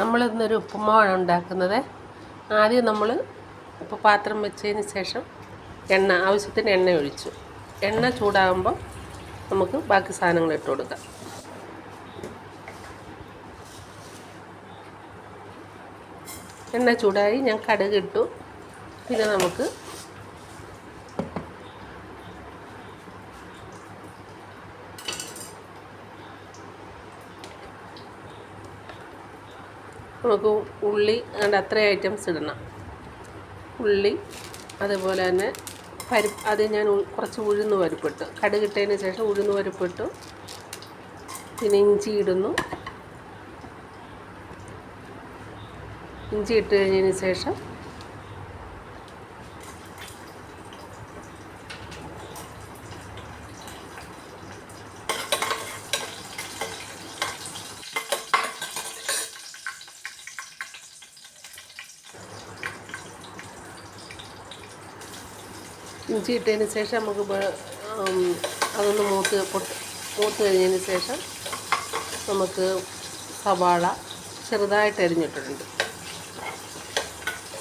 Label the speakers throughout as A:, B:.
A: നമ്മളിന്നൊരു ഉപ്പുമാവാണ് ഉണ്ടാക്കുന്നത്. ആദ്യം നമ്മൾ ഇപ്പോൾ പാത്രം വെച്ചതിന് ശേഷം എണ്ണ ആവശ്യത്തിന് എണ്ണ ഒഴിച്ചു. എണ്ണ ചൂടാകുമ്പോൾ നമുക്ക് ബാക്കി സാധനങ്ങൾ ഇട്ട് കൊടുക്കാം. എണ്ണ ചൂടായി ഞാൻ കടുക് ഇട്ടു. പിന്നെ നമുക്ക് നമുക്ക് ഉള്ളി അങ്ങനെ അത്രയും ഐറ്റംസ് ഇടണം. ഉള്ളി അതുപോലെ തന്നെ പരിപ്പ് അത് ഞാൻ കുറച്ച് ഉഴുന്ന് പരിപ്പിട്ടു. കടുകിട്ടതിന് ശേഷം ഉഴുന്ന് പരിപ്പിട്ടു. പിന്നെ ഇഞ്ചി ഇടുന്നു. ഇഞ്ചി ഇട്ട് കഴിഞ്ഞതിന് ശേഷം ഇഞ്ചി ഇട്ടതിന് ശേഷം നമുക്ക് അതൊന്ന് മൂത്ത് മൂത്ത് കഴിഞ്ഞതിന് ശേഷം നമുക്ക് സവാള ചെറുതായിട്ട് അരിഞ്ഞിട്ടുണ്ട്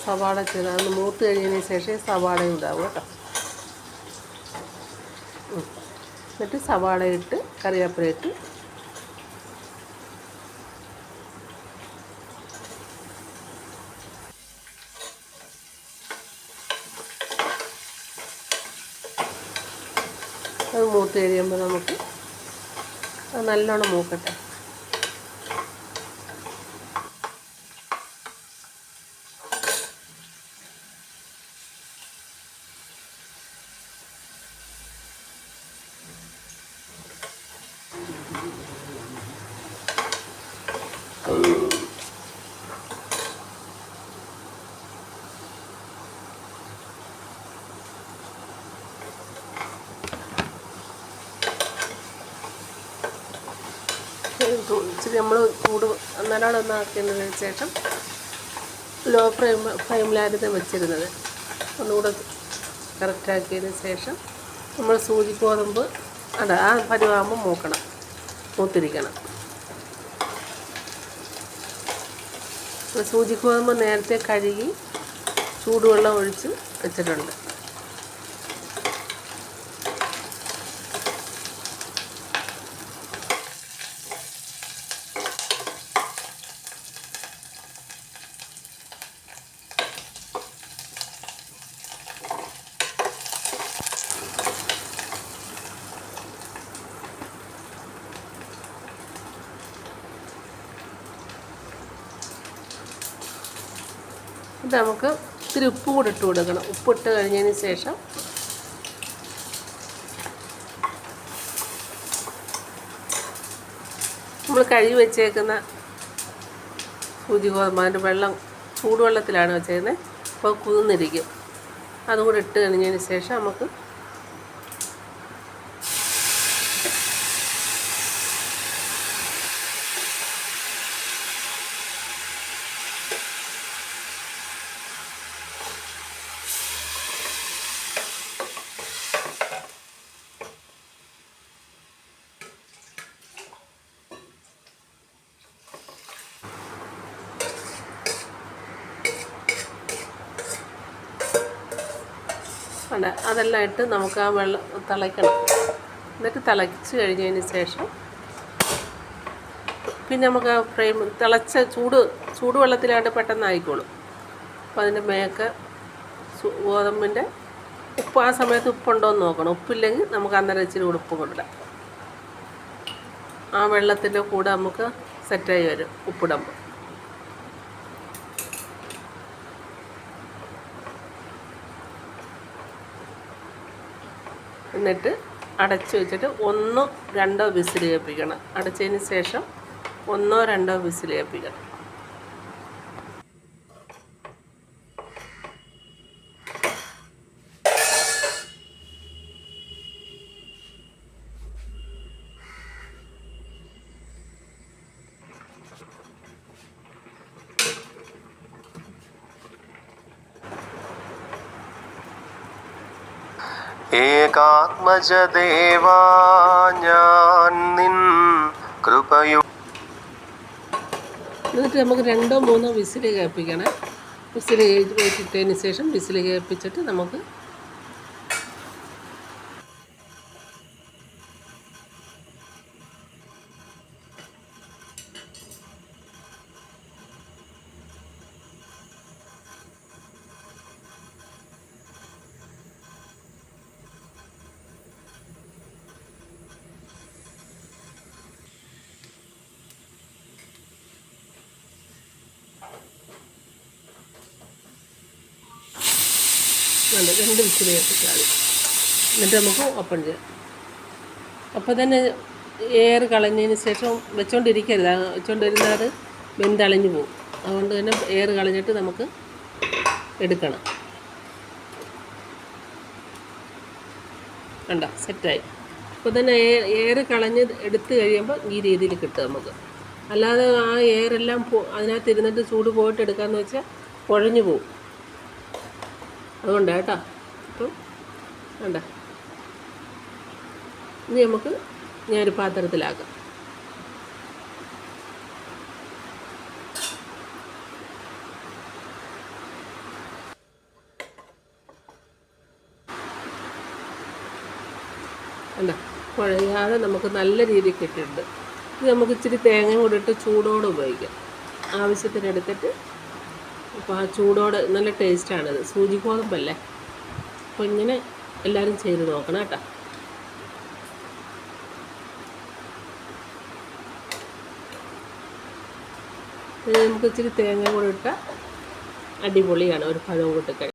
A: സവാള ചെറുതാ അതൊന്ന് മൂത്ത് കഴിഞ്ഞതിന് ശേഷം സവാളയും ഉണ്ടാവും കേട്ടോ. എന്നിട്ട് സവാള ഇട്ട് കറിവേപ്പില ഇട്ട് അത് മൂത്ത് കഴിയുമ്പോൾ നമുക്ക് അത് നല്ലോണം മൂക്കട്ടെ. ഇച്ചിരി നമ്മൾ ചൂട് നല്ലോണം ഒന്ന് ആക്കിയതിന് ശേഷം ലോ ഫ്ലെയിം ഫ്ലെയിമിലായിരുന്നു വെച്ചിരുന്നത്. ഒന്നുകൂടെ കറക്റ്റാക്കിയതിന് ശേഷം നമ്മൾ സൂചി ഗോതമ്പ് അല്ല ആ പരുവാകുമ്പോൾ മൂക്കണം. മൂത്തിരിക്കണം. സൂചി ഗോതമ്പ് നേരത്തെ കഴുകി ചൂടുവെള്ളം ഒഴിച്ച് വെച്ചിട്ടുണ്ട്. ഇത് നമുക്ക് ഇത്തിരി ഉപ്പ് കൂടി ഇട്ട് കൊടുക്കണം. ഉപ്പിട്ട് കഴിഞ്ഞതിന് ശേഷം നമ്മൾ കഴുകി വെച്ചേക്കുന്ന സൂചി ഗോതമ്പ് അതിന്റെ വെള്ളം ചൂടുവെള്ളത്തിലാണ് വെച്ചേക്കുന്നത്. അപ്പോൾ കുതിർന്നിരിക്കും. അതും കൂടി ഇട്ട് കഴിഞ്ഞതിന് ശേഷം നമുക്ക് അല്ല അതെല്ലാം ഇട്ട് നമുക്ക് ആ വെള്ളം തിളയ്ക്കണം. എന്നിട്ട് തിളച്ച് കഴിഞ്ഞതിന് ശേഷം പിന്നെ നമുക്ക് ആ ഫ്രെയിം തിളച്ച ചൂട് ചൂടുവെള്ളത്തിലായിട്ട് പെട്ടെന്ന് ആയിക്കോളും. അപ്പോൾ അതിന്റെ മേക്ക് ഗോതമ്പിന്റെ ഉപ്പ് ആ സമയത്ത് ഉപ്പുണ്ടോ എന്ന് നോക്കണം. ഉപ്പില്ലെങ്കിൽ നമുക്ക് അന്നേരം ഇച്ചിരി ഉടുപ്പ് കൊണ്ടിടാം ആ വെള്ളത്തിന്റെ കൂടെ നമുക്ക് സെറ്റായി വരും ഉപ്പിടുമ്പോൾ എന്നിട്ട് അടച്ചു വെച്ചിട്ട് ഒന്നോ രണ്ടോ വിസിൽ കേൾപ്പിക്കണം. അടച്ചതിന് ശേഷം ഒന്നോ രണ്ടോ വിസിൽ കേൾപ്പിക്കണം.
B: ഞാൻ നിൻ
A: എന്നിട്ട് നമുക്ക് രണ്ടോ മൂന്നോ വിസിൽ കേൾപ്പിക്കണേ. വിസിൽ കേൾപ്പിച്ചിട്ടതിന് ശേഷം വിസിൽ കേൾപ്പിച്ചിട്ട് നമുക്ക് നല്ല രണ്ട് വിസിൽ കേൾപ്പിച്ചാൽ മതി എന്നിട്ട് നമുക്ക് ഓപ്പൺ ചെയ്യാം. അപ്പോൾ തന്നെ എയർ കളഞ്ഞതിന് ശേഷം വെച്ചോണ്ടിരിക്കരുത്. വെച്ചോണ്ടിരുന്നാൽ അത് വെന്തളിഞ്ഞു പോകും. അതുകൊണ്ട് തന്നെ എയർ കളഞ്ഞിട്ട് നമുക്ക് എടുക്കണം. കണ്ട? സെറ്റായി. അപ്പോൾ തന്നെ എയർ കളഞ്ഞ് എടുത്തു കഴിയുമ്പോൾ ഈ രീതിയിൽ കിട്ടും നമുക്ക്. അല്ലാതെ ആ എയറെല്ലാം അതിനകത്ത് ഇരുന്നിട്ട് ചൂട് പോയിട്ട് എടുക്കാമെന്ന് വെച്ചാൽ കുഴഞ്ഞു പോകും. അതുകൊണ്ടാണ് കേട്ടോ. അപ്പം വേണ്ട ഇനി നമുക്ക് ഞാനൊരു പാത്രത്തിലാക്കാം. അല്ല കുഴയാതെ നമുക്ക് നല്ല രീതിയിൽ കിട്ടിയിട്ടുണ്ട്. ഇത് നമുക്ക് ഇച്ചിരി തേങ്ങ കൂടി ഇട്ട് ചൂടോടെ ഉപയോഗിക്കാം. ആവശ്യത്തിന് എടുത്തിട്ട് അപ്പോൾ ആ ചൂടോടെ നല്ല ടേസ്റ്റാണിത്. സൂചി ഗോതമ്പല്ലേ? അപ്പോൾ ഇങ്ങനെ എല്ലാവരും ചെയ്ത് നോക്കണം കേട്ടോ. നമുക്ക് ഇച്ചിരി തേങ്ങ കൂടെ ഇട്ട അടിപൊളിയാണ്. ഒരു പഴവും കൂട്ടി